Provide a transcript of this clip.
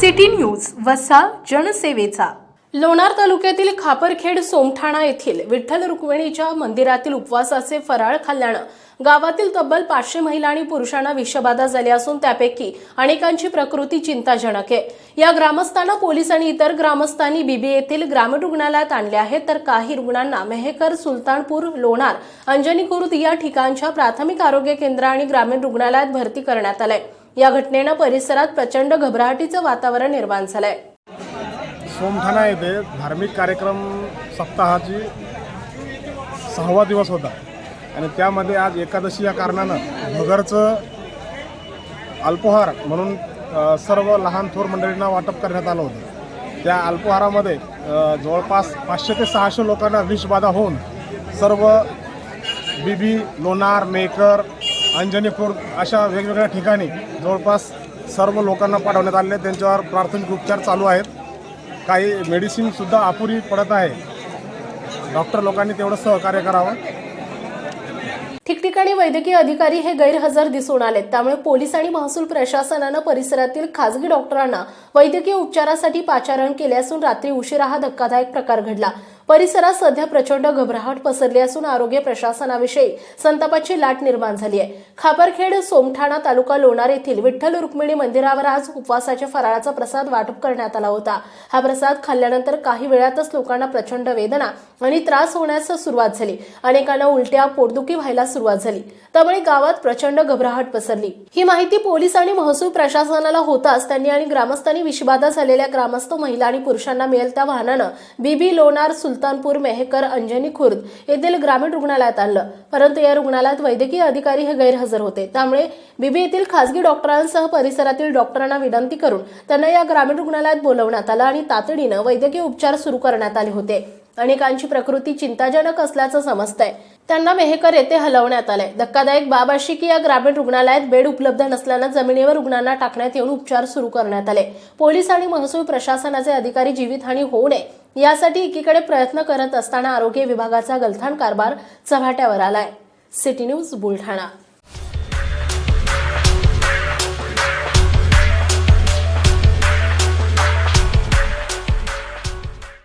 City news वसा जनसेवेचा. लोणार तालुक्यातील खापरखेड सोमठाणा येथील विठ्ठल रुक्मिणीच्या मंदिरातील उपवासाचे फराळ खाल्ल्यानं गावातील तब्बल पाचशे महिला आणि पुरुषांना विषबाधा झाली असून त्यापैकी अनेकांची प्रकृती चिंताजनक आहे. या ग्रामस्थांना पोलीस आणि इतर ग्रामस्थांनी बीबी येथील ग्रामीण रुग्णालयात आणले आहे तर काही रुग्णांना मेहकर सुलतानपूर लोणार अंजनी खुर्द या ठिकाणच्या प्राथमिक आरोग्य केंद्र आणि ग्रामीण रुग्णालयात भरती करण्यात आलंय. या घटनेनं परिसरात प्रचंड घबराहटीचं वातावरण निर्माण झालंय. सोमठाणा येथे धार्मिक कार्यक्रम सप्ताहाची सहावा दिवस होता. आणि त्यामध्ये आज एकादशी या कारणानं भगरचं अल्पोहार म्हणून सर्व लहान थोर मंडळींना वाटप करण्यात आलं होतं. त्या अल्पोहारामध्ये जवळपास पाचशे ते सहाशे लोकांना विषबाधा होऊन सर्व बीबी लोणार मेकर अंजनीपूर अशा वेगवेगळ्या ठिकाणी जवळपास सर्व लोकांना पाठवण्यात आले. त्यांच्यावर प्राथमिक उपचार चालू आहेत. काही मेडिसिनसुद्धा अपुरी पडत आहे. डॉक्टर लोकांनी तेवढं सहकार्य करावं. ठिकठिकाणी वैद्यकीय अधिकारी हे गैरहजर दिसून आलेत त्यामुळे पोलीस आणि महसूल प्रशासनानं परिसरातील खासगी डॉक्टरांना वैद्यकीय उपचारासाठी पाचारण केले असून रात्री उशिरा हा धक्कादायक प्रकार घडला. परिसरात सध्या प्रचंड घबराहट पसरली असून आरोग्य प्रशासनाविषयी संतापाची लाट निर्माण झाली आहे. खापरखेड सोमठाणा तालुका लोणार येथील विठ्ठल रुक्मिणी मंदिरावर आज उपवासाच्या फराळाचा प्रसाद वाटप करण्यात आला होता. हा प्रसाद खाल्ल्यानंतर काही वेळातच लोकांना प्रचंड वेदना आणि त्रास होण्यास सुरुवात झाली. अनेकांना उलट्या पोटदुखी व्हायला सुरुवात झाली. त्यामुळे गावात प्रचंड घबराहट पसरली. ही माहिती पोलीस आणि महसूल प्रशासनाला होताच त्यांनी आणि ग्रामस्थांनी विषबाधा झालेल्या ग्रामस्थ महिला आणि पुरुषांना मिळेल त्या वाहनानं बीबी लोणार सुल सुलतानपूर मेहकर अंजनी खुर्द येथील ग्रामीण रुग्णालयात आणलं. परंतु या रुग्णालयात वैद्यकीय अधिकारी हे गैरहजर होते. त्यामुळे बीबी येथील खासगी डॉक्टरांसह परिसरातील डॉक्टरांना विनंती करून त्यांना या ग्रामीण रुग्णालयात बोलवण्यात आलं आणि तातडीनं वैद्यकीय उपचार सुरू करण्यात आले होते. अनेकांची प्रकृती चिंताजनक असल्याचं समजतंय. त्यांना मेहकर येथे हलवण्यात आलंय. धक्कादायक बाब अशी की या ग्रामीण रुग्णालयात बेड उपलब्ध नसल्यानं जमिनीवर रुग्णांना टाकण्यात येऊन उपचार सुरू करण्यात आले. पोलीस आणि महसूल प्रशासनाचे अधिकारी जीवितहानी होऊ नये यासाठी एकीकडे प्रयत्न करत असताना आरोग्य विभागाचा गलथान कारभार चव्हाट्यावर आलाय. City news Buldhana.